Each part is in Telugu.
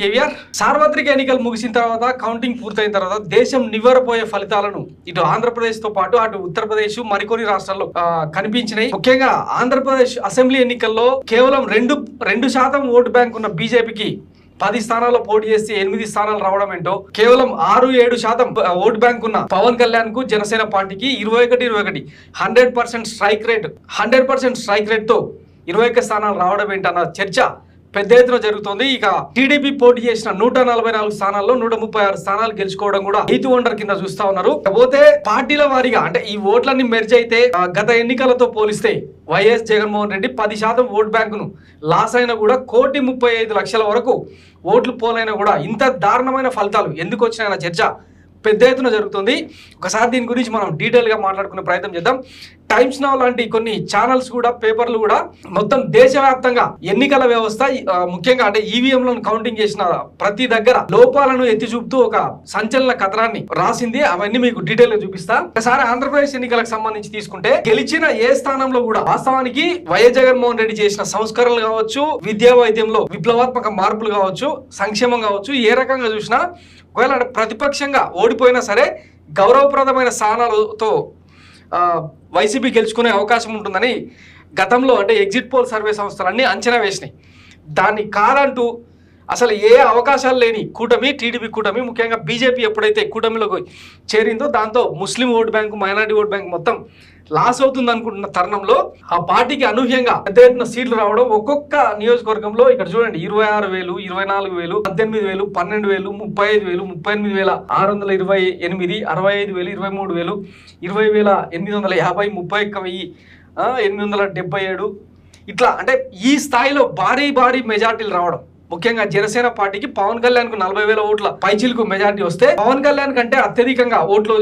కేవీఆర్. సార్వత్రిక ఎన్నికలు ముగిసిన తర్వాత కౌంటింగ్ పూర్తయిన తర్వాత దేశం నివ్వరపోయే ఫలితాలను ఇటు ఆంధ్రప్రదేశ్తో పాటు అటు ఉత్తరప్రదేశ్ మరికొన్ని రాష్ట్రాల్లో కనిపించినాయి. ముఖ్యంగా ఆంధ్రప్రదేశ్ అసెంబ్లీ ఎన్నికల్లో కేవలం రెండు రెండు శాతం ఓటు బ్యాంక్ ఉన్న బీజేపీకి పది స్థానాల్లో పోటీ చేసి ఎనిమిది స్థానాలు రావడం ఏంటో కేవలం ఆరు ఏడు శాతం ఓటు బ్యాంక్ ఉన్న పవన్ కళ్యాణ్కు జనసేన పార్టీకి ఇరవై ఒకటి ఇరవై ఒకటి. Hundred percent strike rate hundred percent strike రేట్తో ఇరవై ఒక్క స్థానాలు రావడం ఏంటన్న చర్చ పెద్ద ఎత్తున జరుగుతోంది. ఇక టీడీపీ పోటీ చేసిన నూట నలభై నాలుగు స్థానాల్లో నూట ముప్పై ఆరు స్థానాలు గెలుచుకోవడం కూడా ఎయిత్ వండర్ కింద చూస్తా ఉన్నారు. కాకపోతే పార్టీల వారీగా అంటే ఈ ఓట్లన్నీ మెర్జ్ అయితే గత ఎన్నికలతో పోలిస్తే వైఎస్ జగన్మోహన్ రెడ్డి పది శాతం ఓట్ బ్యాంకును లాస్ అయినా కూడా కోటి ముప్పై ఐదు లక్షల వరకు ఓట్లు పోలైనా కూడా ఇంత దారుణమైన ఫలితాలు ఎందుకు వచ్చినాయన్న చర్చ పెద్ద ఎత్తున జరుగుతుంది. ఒకసారి దీని గురించి మనం డీటెయిల్గా మాట్లాడుకునే ప్రయత్నం చేద్దాం. టైమ్స్ నౌ లాంటి కొన్ని ఛానల్స్ కూడా పేపర్లు కూడా మొత్తం దేశవ్యాప్తంగా ఎన్నికల వ్యవస్థ ముఖ్యంగా అంటే ఈవీఎంలను కౌంటింగ్ చేసిన ప్రతి దగ్గర లోపాలను ఎత్తి చూపుతూ ఒక సంచలన కథనాన్ని రాసింది. అవన్నీ మీకు డీటెయిల్గా చూపిస్తా. ఒకసారి ఆంధ్రప్రదేశ్ ఎన్నికలకు సంబంధించి తీసుకుంటే గెలిచిన ఏ స్థానంలో కూడా వాస్తవానికి వైఎస్ జగన్మోహన్ రెడ్డి చేసిన సంస్కరణలు కావచ్చు విద్యా వైద్యంలో విప్లవాత్మక మార్పులు కావచ్చు సంక్షేమం కావచ్చు ఏ రకంగా చూసినా ఒకవేళ ప్రతిపక్షంగా ఓడిపోయినా సరే గౌరవప్రదమైన స్థానాలతో వైసీపీ గెలుచుకునే అవకాశం ఉంటుందని గతంలో అంటే ఎగ్జిట్ పోల్ సర్వే సంస్థలన్నీ అంచనా వేసినాయి. దాన్ని కాదంటూ అసలు ఏ అవకాశాలు లేని కూటమి టీడీపీ కూటమి ముఖ్యంగా బీజేపీ ఎప్పుడైతే కూటమిలోకి చేరిందో దాంతో Muslim vote bank minority vote bank మొత్తం లాస్ అవుతుంది అనుకుంటున్న తరుణంలో ఆ పార్టీకి అనూహ్యంగా పెద్ద ఎత్తున సీట్లు రావడం ఒక్కొక్క నియోజకవర్గంలో ఇక్కడ చూడండి ఇరవై ఆరు వేలు ఇరవై నాలుగు వేలు పద్దెనిమిది వేలు పన్నెండు వేలు ముప్పై ఐదు వేలు ముప్పై ఎనిమిది వేల ఆరు వందల ఇరవై ఎనిమిది అరవై ఐదు వేలు ఇరవై మూడు వేలు ఇరవై వేల ఎనిమిది వందల యాభై ముప్పై ఒక్క వెయ్యి ఎనిమిది వందల డెబ్బై ఏడు. ఇట్లా అంటే ఈ స్థాయిలో భారీ భారీ మెజార్టీలు రావడం ముఖ్యంగా జనసేన పార్టీకి పవన్ కళ్యాణ్కు నలభై వేల ఓట్ల పైచీలకు మెజార్టీ వస్తే పవన్ కళ్యాణ్ కంటే అత్యధికంగా ఓట్లు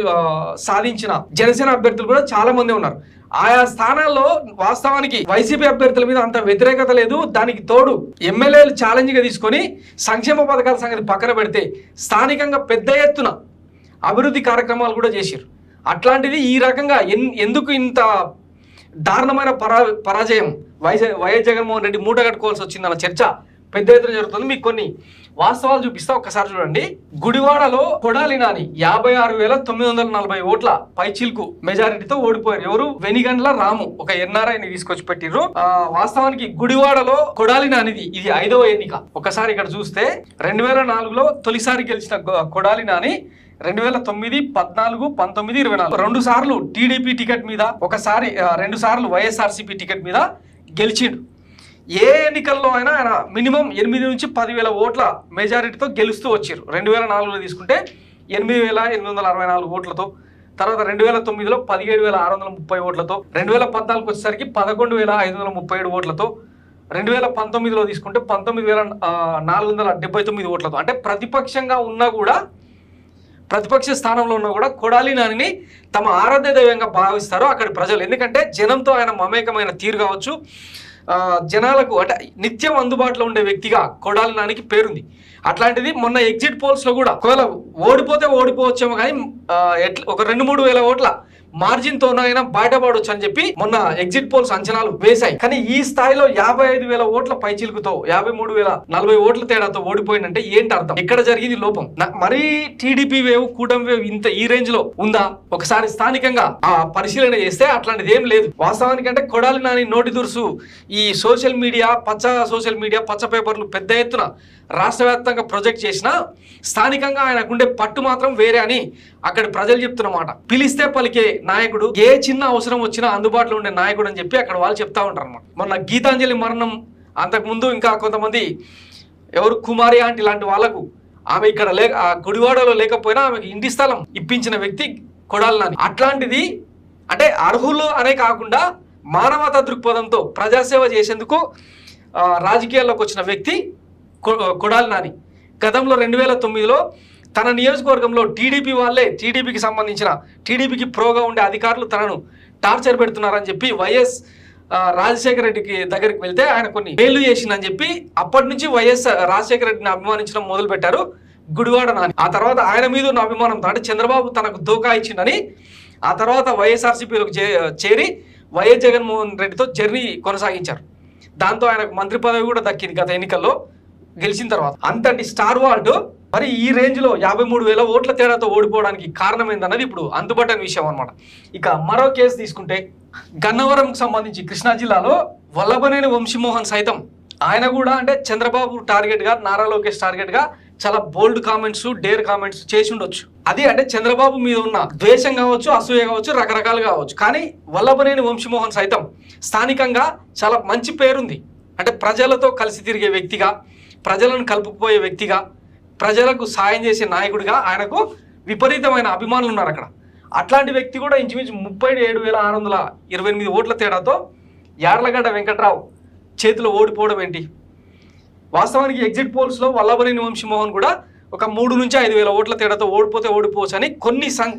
సాధించిన జనసేన అభ్యర్థులు కూడా చాలా మంది ఉన్నారు. ఆయా స్థానాల్లో వాస్తవానికి వైసీపీ అభ్యర్థుల మీద అంత వ్యతిరేకత లేదు. దానికి తోడు ఎమ్మెల్యేలు ఛాలెంజ్గా తీసుకొని సంక్షేమ పథకాల సంగతి పక్కన పెడితే స్థానికంగా పెద్ద ఎత్తున అభివృద్ధి కార్యక్రమాలు కూడా చేశారు అట్లాంటిది ఈ రకంగా ఎన్ ఎందుకు ఇంత దారుణమైన పరా పరాజయం? వైఎస్ వైఎస్ జగన్మోహన్ రెడ్డి మూట కట్టుకోవాల్సి వచ్చిందన్న చర్చ పెద్ద ఎత్తున జరుగుతుంది. మీకు కొన్ని వాస్తవాలు చూపిస్తా. ఒక్కసారి చూడండి. గుడివాడలో కొడాలి నాని యాభై ఆరు వేల తొమ్మిది వందల నలభై ఓట్ల పైచిల్కు మెజారిటీతో ఓడిపోయారు. ఎవరు? వెనిగండ్ల రాము. ఒక ఎన్ఆర్ఐని తీసుకొచ్చి పెట్టిర్రు. ఆ, వాస్తవానికి గుడివాడలో కొడాలి నానిది. ఇది ఐదవ ఎన్నిక. ఒకసారి ఇక్కడ చూస్తే రెండు వేల నాలుగులో తొలిసారి గెలిచిన కొడాలి నాని రెండు వేల తొమ్మిది పద్నాలుగు పంతొమ్మిది ఇరవై నాలుగు. రెండు సార్లు టీడీపీ టికెట్ మీద ఒకసారి రెండు సార్లు వైఎస్ఆర్సీపీ టికెట్ మీద గెలిచిండు. ఏ ఎన్నికల్లో అయినా ఆయన మినిమం ఎనిమిది నుంచి పదివేల ఓట్ల మెజారిటీతో గెలుస్తూ వచ్చారు. రెండు వేల నాలుగులో తీసుకుంటే ఎనిమిది వేల ఎనిమిది వందల అరవై నాలుగు ఓట్లతో తర్వాత రెండు వేల తొమ్మిదిలో పదిహేడు వేల ఆరు వందల ముప్పై ఓట్లతో రెండు వేల పద్నాలుగు వచ్చేసరికి పదకొండు వేల ఐదు వందల ముప్పై ఏడు ఓట్లతో రెండు వేల పంతొమ్మిదిలో తీసుకుంటే పంతొమ్మిది వేల నాలుగు వందల డెబ్బై తొమ్మిది ఓట్లతో. అంటే ప్రతిపక్షంగా ఉన్నా కూడా ప్రతిపక్ష స్థానంలో ఉన్నా కూడా కొడాలి నానిని తమ ఆరాధ్య దైవంగా భావిస్తారు అక్కడి ప్రజలు. ఎందుకంటే జనంతో ఆయన మమేకమైన తీరు కావచ్చు జనాలకు అంటే నిత్యం అందుబాటులో ఉండే వ్యక్తిగా కొడాలి నానికి పేరుంది. అట్లాంటిది మొన్న ఎగ్జిట్ పోల్స్లో కూడా ఒకవేళ ఓడిపోతే ఓడిపోవచ్చేమో కానీ ఆ, ఒక రెండు మూడు వేల ఓట్ల మార్జిన్ తోనైనా బయటపడవచ్చు అని చెప్పి మొన్న ఎగ్జిట్ పోల్స్ అంచనాలు వేశాయి. కానీ ఈ స్థాయిలో యాభై ఐదు వేల ఓట్ల పైచిలుకుతో యాభై మూడు వేల నలభై ఓట్ల తేడాతో ఓడిపోయిందంటే ఏంటి అర్థం? ఎక్కడ జరిగింది లోపం? నా- మరీ టీడీపీ వేవ్ కూటమి వేవ్ ఇంత ఈ రేంజ్లో ఉందా? ఒకసారి స్థానికంగా ఆ పరిశీలన చేస్తే అట్లాంటిది ఏం లేదు. వాస్తవానికి అంటే కొడాలి నాని నోటి దురుసు. ఈ సోషల్ మీడియా పచ్చ సోషల్ మీడియా పచ్చ పేపర్లు పెద్ద ఎత్తున రాష్ట్ర వ్యాప్తంగా ప్రొజెక్ట్ చేసినా స్థానికంగా ఆయనకుండే పట్టు మాత్రం వేరే అని అక్కడ ప్రజలు చెప్తున్నమాట పిలిస్తే పలికే నాయకుడు ఏ చిన్న అవసరం వచ్చినా అందుబాటులో ఉండే నాయకుడు అని చెప్పి అక్కడ వాళ్ళు చెప్తా ఉంటారు అనమాట మొన్న గీతాంజలి మరణం అంతకుముందు ఇంకా కొంతమంది ఎవరు కుమారి ఆంటీ లాంటి వాళ్ళకు ఆమె ఇక్కడ లేక ఆ గుడివాడలో లేకపోయినా ఆమెకి ఇంటి స్థలం ఇప్పించిన వ్యక్తి కొడాలని అట్లాంటిది అంటే అర్హులు అనే కాకుండా మానవతా దృక్పథంతో ప్రజాసేవ చేసేందుకు రాజకీయాల్లోకి వచ్చిన వ్యక్తి కొ- కొడాలి నాని. గతంలో రెండు వేల తొమ్మిదిలో తన నియోజకవర్గంలో టీడీపీ వాళ్ళే టీడీపీకి సంబంధించిన టీడీపీకి ప్రోగా ఉండే అధికారులు తనను టార్చర్ పెడుతున్నారని చెప్పి వైఎస్ రాజశేఖర రెడ్డికి దగ్గరికి వెళ్తే ఆయన కొన్ని మేలు చేసిందని చెప్పి అప్పటి నుంచి వైఎస్ రాజశేఖర రెడ్డిని అభిమానించడం మొదలు పెట్టారు గుడివాడ నాని. ఆ తర్వాత ఆయన మీద ఉన్న అభిమానంతో అంటే చంద్రబాబు తనకు దోకా ఇచ్చిందని ఆ తర్వాత వైఎస్ఆర్సీపీలోకి చే- చేరి వైఎస్ జగన్మోహన్ రెడ్డితో జర్నీ కొనసాగించారు. దాంతో ఆయనకు మంత్రి పదవి కూడా దక్కింది గత ఎన్నికల్లో గెలిచిన తర్వాత. అంతటి స్టార్ వార్డు మరి ఈ రేంజ్లో యాభై మూడు వేల ఓట్ల తేడాతో ఓడిపోవడానికి కారణం ఏందన్నది ఇప్పుడు అందుబాటు విషయం అనమాట ఇక మరో కేసు తీసుకుంటే గన్నవరంకు సంబంధించి కృష్ణా జిల్లాలో వల్లభనేని వంశీమోహన్ సైతం ఆయన కూడా అంటే చంద్రబాబు టార్గెట్గా నారా లోకేష్ టార్గెట్గా చాలా బోల్డ్ కామెంట్స్ డేర్ కామెంట్స్ చేసి ఉండొచ్చు. అది అంటే చంద్రబాబు మీద ఉన్న ద్వేషం కావచ్చు అసూయ కావచ్చు రకరకాలు కావచ్చు. కానీ వల్లభనేని వంశీమోహన్ సైతం స్థానికంగా చాలా మంచి పేరుంది. అంటే ప్రజలతో కలిసి తిరిగే వ్యక్తిగా ప్రజలను కలుపుకుపోయే వ్యక్తిగా ప్రజలకు సాయం చేసే నాయకుడిగా ఆయనకు విపరీతమైన అభిమానులు ఉన్నారు అక్కడ. అట్లాంటి వ్యక్తి కూడా ఇంచుమించు ముప్పై ఏడు వేల ఆరు వందల ఇరవై ఎనిమిది ఓట్ల తేడాతో యార్లగడ్డ వెంకట్రావు చేతిలో ఓడిపోవడం ఏంటి? వాస్తవానికి ఎగ్జిట్ పోల్స్లో వల్లభనేని వంశీమోహన్ కూడా ఒక మూడు నుంచి ఐదు వేల ఓట్ల తేడాతో ఓడిపోతే ఓడిపోవచ్చు అని కొన్ని సం-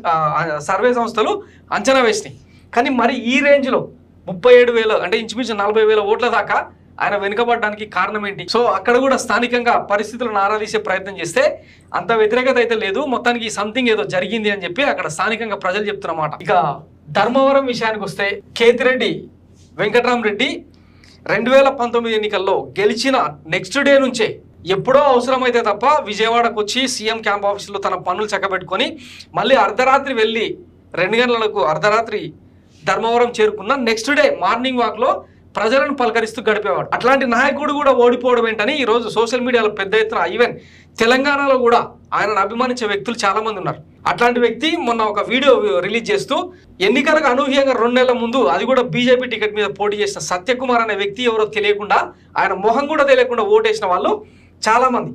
సర్వే సంస్థలు అంచనా వేసినాయి. కానీ మరి ఈ రేంజ్లో ముప్పై ఏడు వేల అంటే ఇంచుమించు నలభై వేల ఓట్ల దాకా ఆయన వెనుకబడడానికి కారణం ఏంటి? సో అక్కడ కూడా స్థానికంగా పరిస్థితులను ఆరాధీసే ప్రయత్నం చేస్తే అంత వ్యతిరేకత అయితే లేదు. మొత్తానికి సంథింగ్ ఏదో జరిగింది అని చెప్పి అక్కడ స్థానికంగా ప్రజలు చెప్తున్నమాట. ఇక ధర్మవరం విషయానికి వస్తే కేతిరెడ్డి వెంకటరామరెడ్డి రెండు వేల పంతొమ్మిది ఎన్నికల్లో గెలిచిన నెక్స్ట్ డే నుంచే ఎప్పుడో అవసరమైతే తప్ప విజయవాడకు వచ్చి సీఎం క్యాంప్ ఆఫీసులో తన పనులు చక్కబెట్టుకొని మళ్ళీ అర్ధరాత్రి వెళ్ళి రెండు గంటలకు అర్ధరాత్రి ధర్మవరం చేరుకున్న నెక్స్ట్ డే మార్నింగ్ వాక్లో ప్రజలను పలకరిస్తూ గడిపేవాడు. అట్లాంటి నాయకుడు కూడా ఓడిపోవడం ఏంటని ఈరోజు సోషల్ మీడియాలో పెద్ద ఎత్తున ఈవెన్ తెలంగాణలో కూడా ఆయనను అభిమానించే వ్యక్తులు చాలా మంది ఉన్నారు. అట్లాంటి వ్యక్తి మొన్న ఒక వీడియో రిలీజ్ చేస్తూ ఎన్నికలకు అనూహ్యంగా రెండు నెలల ముందు అది కూడా బీజేపీ టికెట్ మీద పోటీ చేసిన సత్యకుమార్ అనే వ్యక్తి ఎవరో తెలియకుండా ఆయన మొహం కూడా తెలియకుండా ఓటేసిన వాళ్ళు చాలా మంది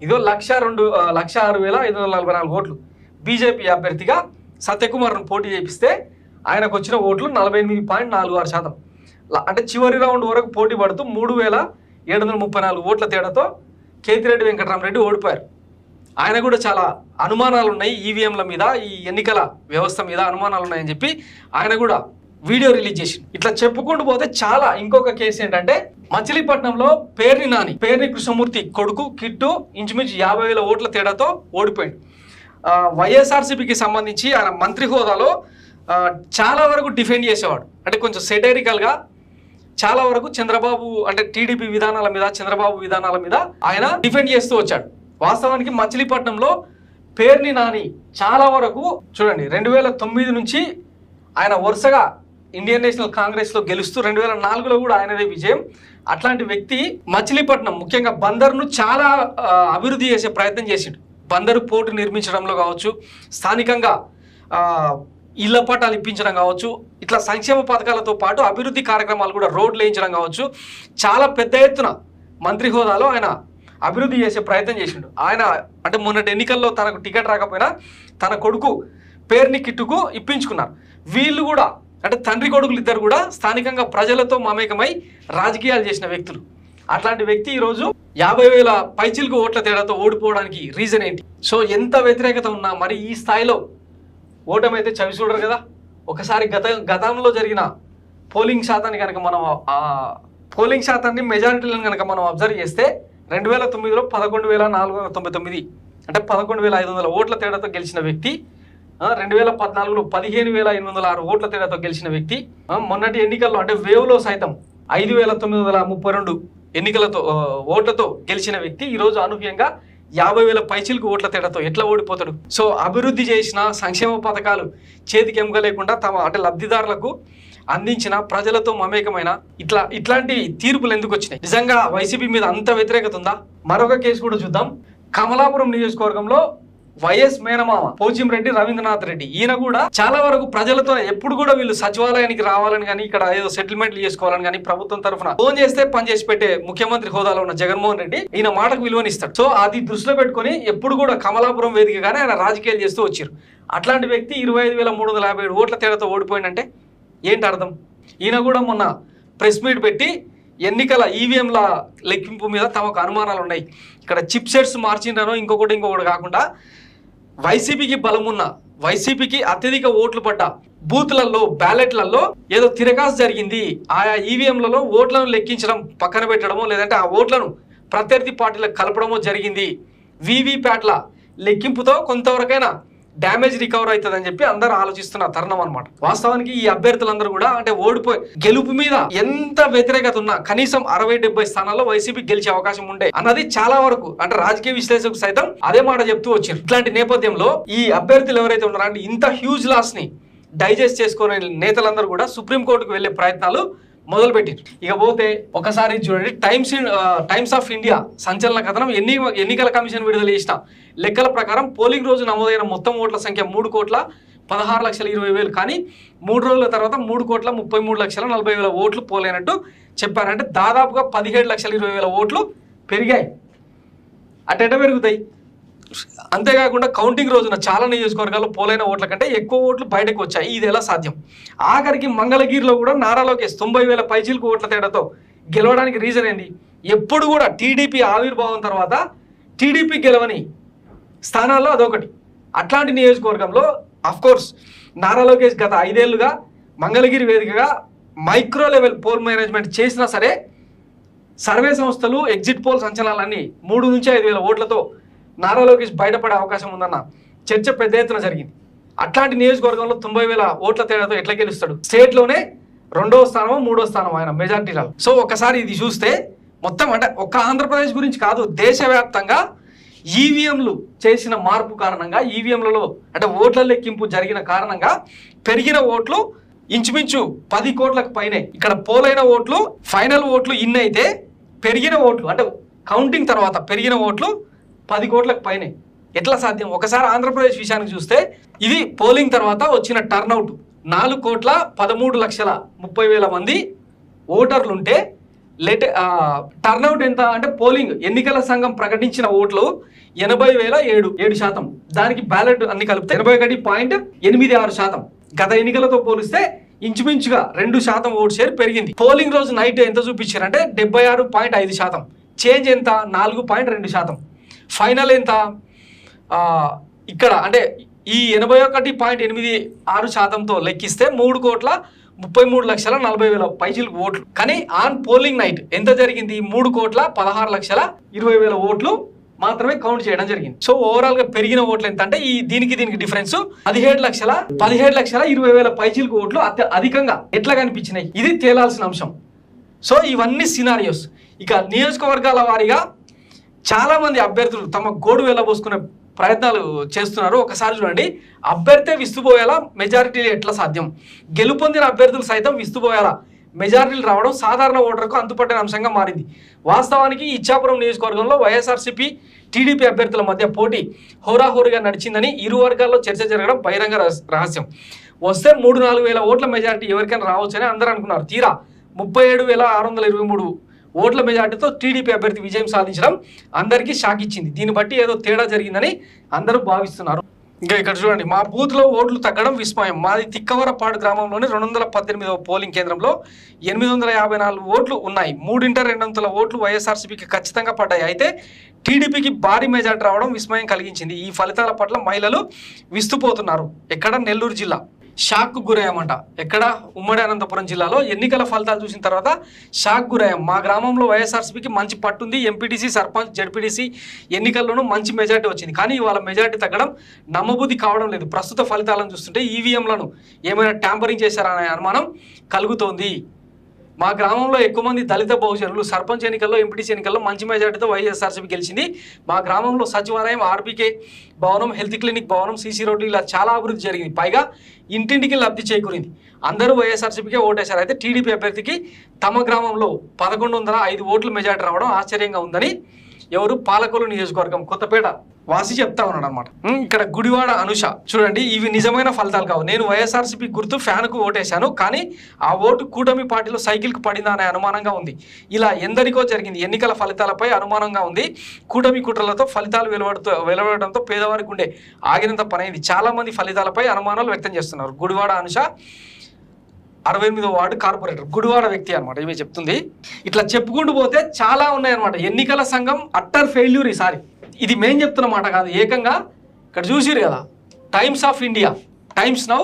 ఇదో లక్ష రెండు లక్ష ఆరు వేల ఐదు వందల నలభై నాలుగు ఓట్లు బీజేపీ అభ్యర్థిగా సత్యకుమార్ను పోటీ చేపిస్తే ఆయనకు వచ్చిన ఓట్లు నలభై ఎనిమిది పాయింట్ నాలుగు ఆరు శాతం. అంటే చివరి రౌండ్ వరకు పోటీ పడుతూ మూడు వేల ఏడు వందల ముప్పై నాలుగు ఓట్ల తేడాతో కేతిరెడ్డి వెంకటరామరెడ్డి ఓడిపోయారు. ఆయన కూడా చాలా అనుమానాలు ఉన్నాయి ఈవీఎంల మీద ఈ ఎన్నికల వ్యవస్థ మీద అనుమానాలు ఉన్నాయని చెప్పి ఆయన కూడా వీడియో రిలీజ్ చేసి ఇట్లా చెప్పుకుంటూ పోతే చాలా ఇంకొక కేసు ఏంటంటే మచిలీపట్నంలో పేర్ని నాని పేర్ని కృష్ణమూర్తి కొడుకు కిట్టు ఇంచుమించు యాభై వేల ఓట్ల తేడాతో ఓడిపోయింది వైఎస్ఆర్సీపీకి సంబంధించి ఆయన మంత్రి హోదాలో చాలా వరకు డిఫెండ్ చేసేవాడు. అంటే కొంచెం సెటైరికల్గా చాలా వరకు చంద్రబాబు అంటే టీడీపీ విధానాల మీద చంద్రబాబు విధానాల మీద ఆయన డిఫెండ్ చేస్తూ వచ్చాడు. వాస్తవానికి మచిలీపట్నంలో పేర్ని నాని చాలా వరకు చూడండి రెండు వేల తొమ్మిది నుంచి ఆయన వరుసగా ఇండియన్ నేషనల్ కాంగ్రెస్లో గెలుస్తూ రెండు వేల నాలుగులో కూడా ఆయనదే విజయం. అట్లాంటి వ్యక్తి మచిలీపట్నం ముఖ్యంగా బందర్ను చాలా అభివృద్ధి చేసే ప్రయత్నం చేసిండు. బందరు పోర్టు నిర్మించడంలో కావచ్చు స్థానికంగా ఇళ్ళ పట్టాలు ఇప్పించడం కావచ్చు ఇట్లా సంక్షేమ పథకాలతో పాటు అభివృద్ధి కార్యక్రమాలు కూడా రోడ్లు వేయించడం కావచ్చు. చాలా పెద్ద ఎత్తున మంత్రి హోదాలో ఆయన అభివృద్ధి చేసే ప్రయత్నం చేసిండు. ఆయన అంటే మొన్నటి ఎన్నికల్లో తనకు టికెట్ రాకపోయినా తన కొడుకు పేరుని కిట్టుకు ఇప్పించుకున్నారు. వీళ్ళు కూడా అంటే తండ్రి కొడుకులు ఇద్దరు కూడా స్థానికంగా ప్రజలతో మమేకమై రాజకీయాలు చేసిన వ్యక్తులు. అట్లాంటి వ్యక్తి ఈరోజు యాభై వేల పైచిలకు ఓట్ల తేడాతో ఓడిపోవడానికి రీజన్ ఏంటి? సో ఎంత వ్యతిరేకత ఉన్నా మరి ఈ స్థాయిలో ఓటమి అయితే చవి చూడరు కదా? ఒకసారి గత గతంలో జరిగిన పోలింగ్ శాతాన్ని కనుక మనం పోలింగ్ శాతాన్ని మెజారిటీలను కనుక మనం అబ్జర్వ్ చేస్తే రెండు వేల తొమ్మిదిలో పదకొండు వేల నాలుగు వందల తొంభై తొమ్మిది అంటే పదకొండు వేల ఐదు వందల ఓట్ల తేడాతో గెలిచిన వ్యక్తి రెండు వేల పద్నాలుగులో పదిహేను వేల ఎనిమిది వందల ఆరు ఓట్ల తేడాతో గెలిచిన వ్యక్తి మొన్నటి ఎన్నికల్లో అంటే వేవ్లో సైతం ఐదు వేల తొమ్మిది వందల ముప్పై రెండు ఎన్నికలతో ఓట్లతో గెలిచిన వ్యక్తి ఈరోజు అనూహ్యంగా యాభై వేల పైచిలకు ఓట్ల తేడాతో ఎట్లా ఓడిపోతాడు? సో అభివృద్ధి చేసిన సంక్షేమ పథకాలు చేతికి ఎముక లేకుండా తమ అంటే లబ్ధిదారులకు అందించిన ప్రజలతో మమేకమైన ఇట్లా ఇట్లాంటి తీర్పులు ఎందుకు వచ్చినాయి? నిజంగా వైసీపీ మీద అంత వ్యతిరేకత ఉందా? మరొక కేసు కూడా చూద్దాం. కమలాపురం నియోజకవర్గంలో వైఎస్ మేనమామ పోచింరెడ్డి రవీంద్రనాథ్ రెడ్డి. ఈయన కూడా చాలా వరకు ప్రజలతో ఎప్పుడు కూడా వీళ్ళు సచివాలయానికి రావాలని కానీ ఇక్కడ ఏదో సెటిల్మెంట్లు చేసుకోవాలని కానీ ప్రభుత్వం తరఫున ఫోన్ చేస్తే పని చేసి పెట్టే ముఖ్యమంత్రి హోదాలో ఉన్న జగన్మోహన్ రెడ్డి ఈయన మాటకు విలువనిస్తాడు. సో అది దృష్టిలో పెట్టుకొని ఎప్పుడు కూడా కమలాపురం వేదికగానే ఆయన రాజకీయాలు చేస్తూ వచ్చారు. అట్లాంటి వ్యక్తి ఇరవై ఐదు వేల మూడు వందల యాభై ఏడు ఓట్ల తేడాతో ఓడిపోయిందంటే ఏంటి అర్థం? ఈయన కూడా మొన్న ప్రెస్ మీట్ పెట్టి ఎన్నికల ఈవీఎంల లెక్కింపు మీద తమకు అనుమానాలు ఉన్నాయి ఇక్కడ చిప్ సెట్స్ మార్చిండ్రనో ఇంకొకటి ఇంకొకటి కాకుండా వైసీపీకి బలమున్న వైసీపీకి అత్యధిక ఓట్లు పడ్డ బూత్లలో బ్యాలెట్లలో ఏదో తిరకాసు జరిగింది. ఆయా ఈవీఎంలలో ఓట్లను లెక్కించడం పక్కన పెట్టడమో లేదంటే ఆ ఓట్లను ప్రత్యర్థి పార్టీలకు కలపడమో జరిగింది. వీవీప్యాట్ల లెక్కింపుతో కొంతవరకైనా డ్యామేజ్ రికవర్ అవుతుంది అని చెప్పి అందరూ ఆలోచిస్తున్న తరుణం అనమాట వాస్తవానికి ఈ అభ్యర్థులందరూ కూడా అంటే ఓడిపోయి గెలుపు మీద ఎంత వ్యతిరేకత ఉన్నా కనీసం అరవై డెబ్బై స్థానాల్లో వైసీపీ గెలిచే అవకాశం ఉండే అన్నది చాలా వరకు అంటే రాజకీయ విశ్లేషకులు సైతం అదే మాట చెప్తూ వచ్చారు. ఇట్లాంటి నేపథ్యంలో ఈ అభ్యర్థులు ఎవరైతే ఉన్నారో అంటే ఇంత హ్యూజ్ లాస్ని డైజెస్ట్ చేసుకునే నేతలందరూ కూడా సుప్రీంకోర్టుకు వెళ్ళే ప్రయత్నాలు మొదలుపెట్టారు. ఇక పోతే ఒకసారి చూడండి టైమ్స్ టైమ్స్ ఆఫ్ ఇండియా సంచలన కథనం ఎన్ని ఎన్నికల కమిషన్ విడుదల చేసిన లెక్కల ప్రకారం పోలింగ్ రోజు నమోదైన మొత్తం ఓట్ల సంఖ్య మూడు కోట్ల పదహారు లక్షల ఇరవై వేలు. కానీ మూడు రోజుల తర్వాత మూడు కోట్ల ముప్పై మూడు లక్షల నలభై వేల ఓట్లు పోలేనట్టు చెప్పారంటే దాదాపుగా పదిహేడు లక్షల ఇరవై వేల ఓట్లు పెరిగాయి. అటెట పెరుగుతాయి. అంతేకాకుండా కౌంటింగ్ రోజున చాలా నియోజకవర్గాల్లో పోలైన ఓట్ల కంటే ఎక్కువ ఓట్లు బయటకు వచ్చాయి. ఇది ఎలా సాధ్యం? ఆఖరికి మంగళగిరిలో కూడా నారా లోకేష్ తొంభై వేల పైచీలకు ఓట్ల తేడాతో గెలవడానికి రీజన్ ఏంది ఎప్పుడు కూడా టీడీపీ ఆవిర్భావం తర్వాత టీడీపీ గెలవని స్థానాల్లో అదొకటి. అట్లాంటి నియోజకవర్గంలో అఫ్ కోర్స్ నారా లోకేష్ గత ఐదేళ్ళుగా మంగళగిరి వేదికగా మైక్రో లెవెల్ పోల్ మేనేజ్మెంట్ చేసినా సరే సర్వే సంస్థలు ఎగ్జిట్ పోల్స్ సంచలనాలన్నీ మూడు నుంచి ఐదు వేల ఓట్లతో నారా లోకేష్ బయటపడే అవకాశం ఉందన్న చర్చ పెద్ద ఎత్తున జరిగింది. అట్లాంటి నియోజకవర్గంలో తొంభై వేల ఓట్ల తేడాతో ఎట్లా గెలుస్తాడు? స్టేట్లోనే రెండవ స్థానమో మూడో స్థానం ఆయన మెజార్టీలో సో ఒకసారి ఇది చూస్తే మొత్తం అంటే ఒక్క ఆంధ్రప్రదేశ్ గురించి కాదు దేశవ్యాప్తంగా ఈవీఎంలు చేసిన మార్పు కారణంగా ఈవీఎంలలో అంటే ఓట్ల లెక్కింపు జరిగిన కారణంగా పెరిగిన ఓట్లు ఇంచుమించు పది కోట్లకు పైనే. ఇక్కడ పోలైన ఓట్లు ఫైనల్ ఓట్లు ఇన్ అయితే పెరిగిన ఓట్లు అంటే కౌంటింగ్ తర్వాత పెరిగిన ఓట్లు పది కోట్లకు పైనే. ఎట్లా సాధ్యం? ఒకసారి ఆంధ్రప్రదేశ్ విషయానికి చూస్తే ఇది పోలింగ్ తర్వాత వచ్చిన టర్నౌట్ నాలుగు కోట్ల పదమూడు లక్షల ముప్పై వేల మంది ఓటర్లు ఉంటే టర్నౌట్ ఎంత అంటే పోలింగ్ ఎన్నికల సంఘం ప్రకటించిన ఓట్లు ఎనభై వేల ఏడు ఏడు శాతం. దానికి బ్యాలెట్ అన్ని కలిపితే ఎనభై ఒకటి పాయింట్ ఎనిమిది ఆరు శాతం. గత ఎన్నికలతో పోలిస్తే ఇంచుమించుగా రెండు శాతం ఓటు షేర్ పెరిగింది. పోలింగ్ రోజు నైట్ ఎంత చూపించారంటే డెబ్బై ఆరు పాయింట్ ఐదు శాతం. చేంజ్ ఎంత? నాలుగు పాయింట్ రెండు శాతం. ఫైనల్ ఎంత? ఇక్కడ అంటే ఈ ఎనభై ఒకటి పాయింట్ ఎనిమిది ఆరు శాతంతో లెక్కిస్తే మూడు కోట్ల ముప్పై మూడు లక్షల నలభై వేల పైచీలకు ఓట్లు. కానీ ఆన్ పోలింగ్ నైట్ ఎంత జరిగింది? మూడు కోట్ల పదహారు లక్షల ఇరవై వేల ఓట్లు మాత్రమే కౌంట్ చేయడం జరిగింది. సో ఓవరాల్గా పెరిగిన ఓట్లు ఎంత అంటే ఈ దీనికి దీనికి డిఫరెన్స్ పదిహేడు లక్షల పదిహేడు లక్షల ఇరవై వేల పైచీలకు ఓట్లు అత్య అధికంగా ఎట్లా కనిపించినాయి? ఇది తేలాల్సిన అంశం. సో ఇవన్నీ సినారియోస్ ఇక నియోజకవర్గాల వారీగా చాలా మంది అభ్యర్థులు తమ గోడు వెళ్ళబోసుకునే ప్రయత్నాలు చేస్తున్నారు. ఒకసారి చూడండి. అభ్యర్థి విస్తుపోయేలా మెజారిటీ ఎట్లా సాధ్యం? గెలుపొందిన అభ్యర్థులు సైతం విస్తుపోయేలా మెజారిటీలు రావడం సాధారణ ఓటర్కు అంతుపట్టిన అంశంగా మారింది. వాస్తవానికి ఇచ్చాపురం నియోజకవర్గంలో వైఎస్ఆర్సీపీ టీడీపీ అభ్యర్థుల మధ్య పోటీ హోరాహోరీగా నడిచిందని ఇరు వర్గాల్లో చర్చ జరగడం బహిరంగ రహస్యం. వస్తే మూడు నాలుగు వేల ఓట్ల మెజారిటీ ఎవరికైనా రావచ్చని అందరూ అనుకున్నారు. తీరా ముప్పై ఏడు వేల ఆరు వందల ఇరవై మూడు ఓట్ల మెజార్టీతో టీడీపీ అభ్యర్థి విజయం సాధించడం అందరికీ షాక్ ఇచ్చింది. దీన్ని బట్టి ఏదో తేడా జరిగిందని అందరూ భావిస్తున్నారు. ఇంకా ఇక్కడ చూడండి మా బూత్లో ఓట్లు తగ్గడం విస్మయం. మాది తిక్కవరపాడు గ్రామంలోని రెండు వందల పద్దెనిమిదవ పోలింగ్ కేంద్రంలో ఎనిమిది వందల యాభై నాలుగు ఓట్లు ఉన్నాయి. మూడింట రెండు వందల ఓట్లు వైఎస్ఆర్సీపీకి ఖచ్చితంగా పడ్డాయి. అయితే టీడీపీకి భారీ మెజార్టీ రావడం విస్మయం కలిగించింది. ఈ ఫలితాల పట్ల మహిళలు విస్తుపోతున్నారు. ఎక్కడ? నెల్లూరు జిల్లా. షాక్ గురయ్యామంట. ఎక్కడ? ఉమ్మడి అనంతపురం జిల్లాలో. ఎన్నికల ఫలితాలు చూసిన తర్వాత షాక్ గురయ్యాం. మా గ్రామంలో వైఎస్ఆర్సీపీకి మంచి పట్టుంది ఎంపీటీసీ సర్పంచ్ జడ్పీటీసీ ఎన్నికల్లోనూ మంచి మెజార్టీ వచ్చింది. కానీ ఇవాళ మెజార్టీ తగ్గడం నమ్మబుద్ధి కావడం లేదు. ప్రస్తుత ఫలితాలను చూస్తుంటే ఈవీఎంలను ఏమైనా ట్యాంపరింగ్ చేశారనే అనుమానం కలుగుతోంది. మా గ్రామంలో ఎక్కువ మంది దళిత బహుజనులు సర్పంచ్ ఎన్నికల్లో ఎంపీటీసీ ఎన్నికల్లో మంచి మెజార్టీతో వైఎస్ఆర్సీపీ గెలిచింది. మా గ్రామంలో సచివాలయం ఆర్బీకే భవనం హెల్త్ క్లినిక్ భవనం సీసీ రోడ్లు ఇలా చాలా అభివృద్ధి జరిగింది. పైగా ఇంటింటికి లబ్ధి చేకూరింది. అందరూ వైఎస్ఆర్సీపీకే ఓటేశారు. అయితే టీడీపీ అభ్యర్థికి తమ గ్రామంలో పదకొండు వందల ఐదు ఓట్ల మెజార్టీ రావడం ఆశ్చర్యంగా ఉందని ఎవరు పాలకొల్లు నియోజకవర్గం కొత్తపేట వాసి చెప్తా ఉన్నాడు అనమాట ఇక్కడ గుడివాడ అనుష. చూడండి ఇవి నిజమైన ఫలితాలు కావు. నేను వైఎస్ఆర్సీపీ గుర్తు ఫ్యాన్కు ఓటేశాను కానీ ఆ ఓటు కూటమి పార్టీలో సైకిల్కి పడిందా అనే అనుమానంగా ఉంది. ఇలా ఎందరికో జరిగింది. ఎన్నికల ఫలితాలపై అనుమానంగా ఉంది. కూటమి కుట్రలతో ఫలితాలు వెలువడుతూ వెలువడడంతో పేదవారికి ఉండే ఆగినంత పనైంది. చాలామంది ఫలితాలపై అనుమానాలు వ్యక్తం చేస్తున్నారు. గుడివాడ అనుష అరవై ఎనిమిదో వార్డు కార్పొరేటర్. గుడివాడ వ్యక్తి అనమాట ఇవి చెప్తుంది. ఇట్లా చెప్పుకుంటూ పోతే చాలా ఉన్నాయన్నమాట. ఎన్నికల సంఘం అట్టర్ ఫెయిల్యూర్ ఈసారి. ఇది మేం చెప్తున్న మాట కాదు. ఏకంగా ఇక్కడ చూసిరు కదా Times of India Times now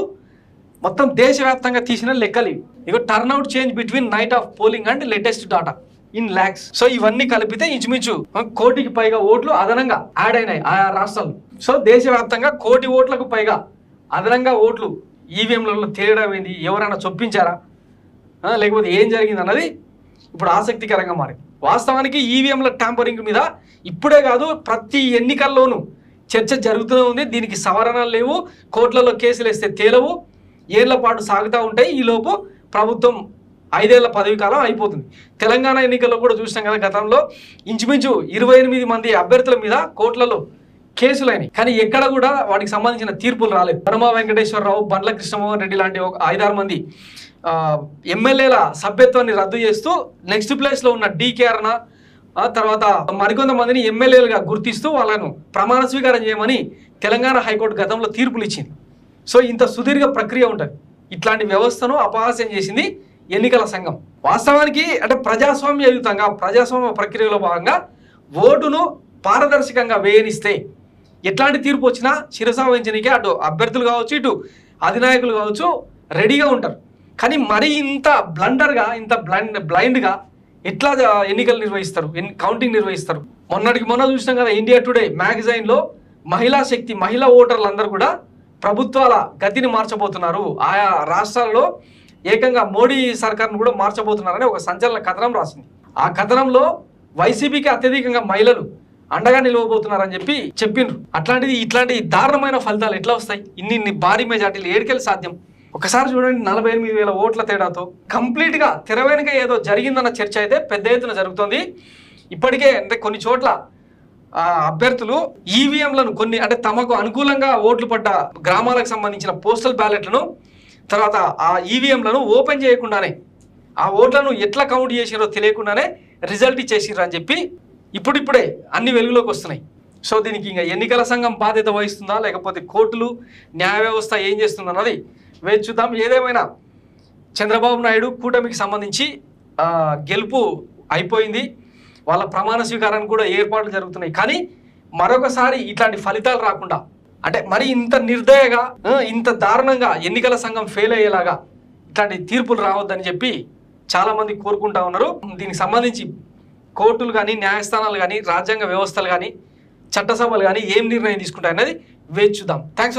మొత్తం దేశవ్యాప్తంగా తీసిన లెక్కలు ఇవి. ఇక turnout change between night of polling and latest data in lakhs so ఇవన్నీ కలిపితే ఇంచుమించు కోటికి పైగా ఓట్లు అదనంగా యాడ్ అయినాయి ఆయా రాష్ట్రాలు. సో దేశవ్యాప్తంగా కోటి ఓట్లకు పైగా అదనంగా ఓట్లు ఈవీఎంలలో తేలడం ఏంది? ఎవరైనా చొప్పించారా? లేకపోతే ఏం జరిగింది అన్నది ఇప్పుడు ఆసక్తికరంగా మారింది. వాస్తవానికి ఈవీఎంల ట్యాంపరింగ్ మీద ఇప్పుడే కాదు ప్రతి ఎన్నికల్లోనూ చర్చ జరుగుతూనే ఉంది. దీనికి సవరణలు లేవు కోర్టులలో కేసులు వేస్తే తేలవు ఏళ్ళ పాటు సాగుతూ ఉంటాయి. ఈలోపు ప్రభుత్వం ఐదేళ్ళ పదవి కాలం అయిపోతుంది. తెలంగాణ ఎన్నికల్లో కూడా చూసినాం కదా గతంలో ఇంచుమించు ఇరవై ఎనిమిది మంది అభ్యర్థుల మీద కోర్టులలో కేసులైనవి కానీ ఎక్కడ కూడా వాటికి సంబంధించిన తీర్పులు రాలేదు. పరమ వెంకటేశ్వరరావు బండ్ల కృష్ణమోహన్ రెడ్డి లాంటి ఒక ఐదారు మంది ఎమ్మెల్యేల సభ్యత్వాన్ని రద్దు చేస్తూ నెక్స్ట్ ప్లేస్లో ఉన్న డీకేఆర్న ఆ తర్వాత మరికొంతమందిని ఎమ్మెల్యేలుగా గుర్తిస్తూ వాళ్ళను ప్రమాణ స్వీకారం చేయమని తెలంగాణ హైకోర్టు గతంలో తీర్పులు ఇచ్చింది. సో ఇంత సుదీర్ఘ ప్రక్రియ ఉంటుంది. ఇట్లాంటి వ్యవస్థను అపహాస్యం చేసింది ఎన్నికల సంఘం. వాస్తవానికి అంటే ప్రజాస్వామ్యయుతంగా ప్రజాస్వామ్య ప్రక్రియలో భాగంగా ఓటును పారదర్శకంగా వేయనిస్తే ఎట్లాంటి తీర్పు వచ్చినా శిరస వహించడానికి అటు అభ్యర్థులు కావచ్చు ఇటు అధినాయకులు కావచ్చు రెడీగా ఉంటారు. కానీ మరీ ఇంత బ్లండర్గా ఇంత బ్లైండ్ బ్లైండ్గా ఎట్లా ఎన్నికలు నిర్వహిస్తారు? ఎన్- కౌంటింగ్ నిర్వహిస్తారు? మొన్నటికి మొన్న చూసినాం కదా ఇండియా టుడే మ్యాగజైన్లో మహిళా శక్తి మహిళా ఓటర్లు అందరూ కూడా ప్రభుత్వాల గతిని మార్చబోతున్నారు. ఆయా రాష్ట్రాల్లో ఏకంగా మోడీ సర్కార్ను కూడా మార్చబోతున్నారని ఒక సంచలన కథనం రాసింది. ఆ కథనంలో వైసీపీకి అత్యధికంగా మహిళలు అండగా నిలవబోతున్నారని చెప్పి చెప్పిండ్రు. అట్లాంటిది ఇట్లాంటి దారుణమైన ఫలితాలు ఎట్లా వస్తాయి? ఇన్ని ఇన్ని భారీ మెజార్టీలు ఏడుకెళ్ళి సాధ్యం? ఒకసారి చూడండి నలభై ఎనిమిది వేల ఓట్ల తేడాతో కంప్లీట్గా తెర వెనుక ఏదో జరిగిందన్న చర్చ అయితే పెద్ద ఎత్తున జరుగుతుంది. ఇప్పటికే అంటే కొన్ని చోట్ల అభ్యర్థులు ఈవీఎంలను కొన్ని అంటే తమకు అనుకూలంగా ఓట్లు పడ్డ గ్రామాలకు సంబంధించిన పోస్టల్ బ్యాలెట్లను తర్వాత ఆ ఈవీఎంలను ఓపెన్ చేయకుండానే ఆ ఓట్లను ఎట్లా కౌంట్ చేసిరో తెలియకుండానే రిజల్ట్ ఇచ్చేసిర్రు అని చెప్పి ఇప్పుడిప్పుడే అన్ని వెలుగులోకి వస్తున్నాయి. సో దీనికి ఇంకా ఎన్నికల సంఘం బాధ్యత వహిస్తుందా లేకపోతే కోర్టులు న్యాయ వ్యవస్థ ఏం చేస్తుందన్నది వేచి చూద్దాం. ఏదేమైనా చంద్రబాబు నాయుడు కూటమికి సంబంధించి గెలుపు అయిపోయింది. వాళ్ళ ప్రమాణ స్వీకారానికి కూడా ఏర్పాట్లు జరుగుతున్నాయి. కానీ మరొకసారి ఇట్లాంటి ఫలితాలు రాకుండా అంటే మరి ఇంత నిర్దయగా ఇంత దారుణంగా ఎన్నికల సంఘం ఫెయిల్ అయ్యేలాగా ఇట్లాంటి తీర్పులు రావద్దని చెప్పి చాలామంది కోరుకుంటా ఉన్నారు. దీనికి సంబంధించి కోర్టులు కానీ న్యాయస్థానాలు కానీ రాజ్యాంగ వ్యవస్థలు కానీ చట్టసభలు కానీ ఏం నిర్ణయం తీసుకుంటాయన్నది వేచి చూద్దాం. థ్యాంక్స్